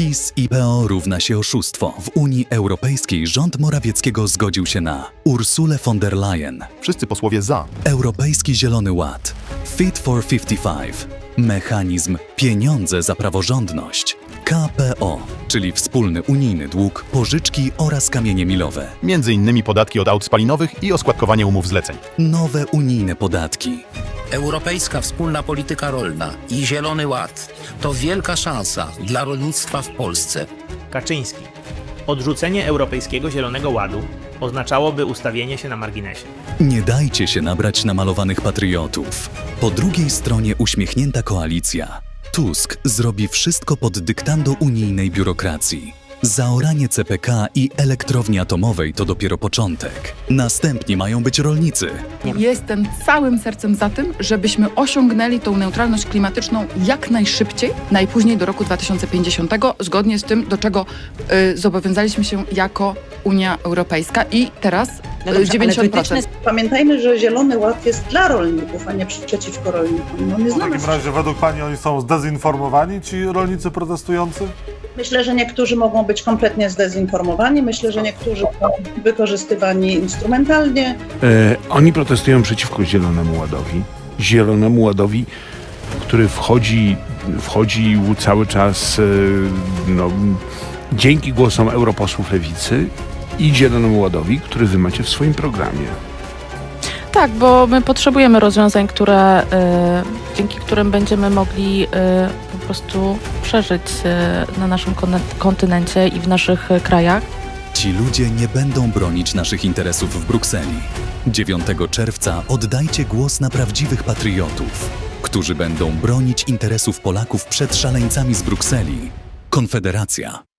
PiS i PO równa się oszustwo. W Unii Europejskiej rząd Morawieckiego zgodził się na Ursulę von der Leyen, Wszyscy posłowie za. Europejski Zielony Ład, Fit for 55, mechanizm Pieniądze za praworządność, KPO, czyli wspólny unijny dług, pożyczki oraz kamienie milowe, Między innymi podatki od aut spalinowych i oskładkowanie umów zleceń. nowe unijne podatki. Europejska wspólna polityka rolna i Zielony Ład to wielka szansa dla rolnictwa w Polsce. Kaczyński. Odrzucenie Europejskiego Zielonego Ładu oznaczałoby ustawienie się na marginesie. Nie dajcie się nabrać namalowanych patriotów. Po drugiej stronie uśmiechnięta koalicja. Tusk zrobi wszystko pod dyktando unijnej biurokracji. Zaoranie CPK i elektrowni atomowej to dopiero początek. Następni mają być rolnicy. Jestem całym sercem za tym, żebyśmy osiągnęli tą neutralność klimatyczną jak najszybciej, najpóźniej do roku 2050, zgodnie z tym, do czego y, zobowiązaliśmy się jako Unia Europejska i teraz No y, dobrze, ale 90%. wytyczne- Pamiętajmy, że Zielony Ład jest dla rolników, a nie przeciwko rolnikom. On jest W takim razie według Pani oni są zdezinformowani, ci rolnicy protestujący? Myślę, że niektórzy mogą być kompletnie zdezinformowani, myślę, że niektórzy są wykorzystywani instrumentalnie. E, oni protestują przeciwko Zielonemu Ładowi. Zielonemu Ładowi, który wchodzi, wchodzi cały czas e, no, dzięki głosom europosłów lewicy i Zielonemu Ładowi, który wy macie w swoim programie. Tak, bo my potrzebujemy rozwiązań, które, y, dzięki którym będziemy mogli y, po prostu przeżyć y, na naszym kontynencie i w naszych krajach. Ci ludzie nie będą bronić naszych interesów w Brukseli. 9 czerwca oddajcie głos na prawdziwych patriotów, którzy będą bronić interesów Polaków przed szaleńcami z Brukseli. Konfederacja.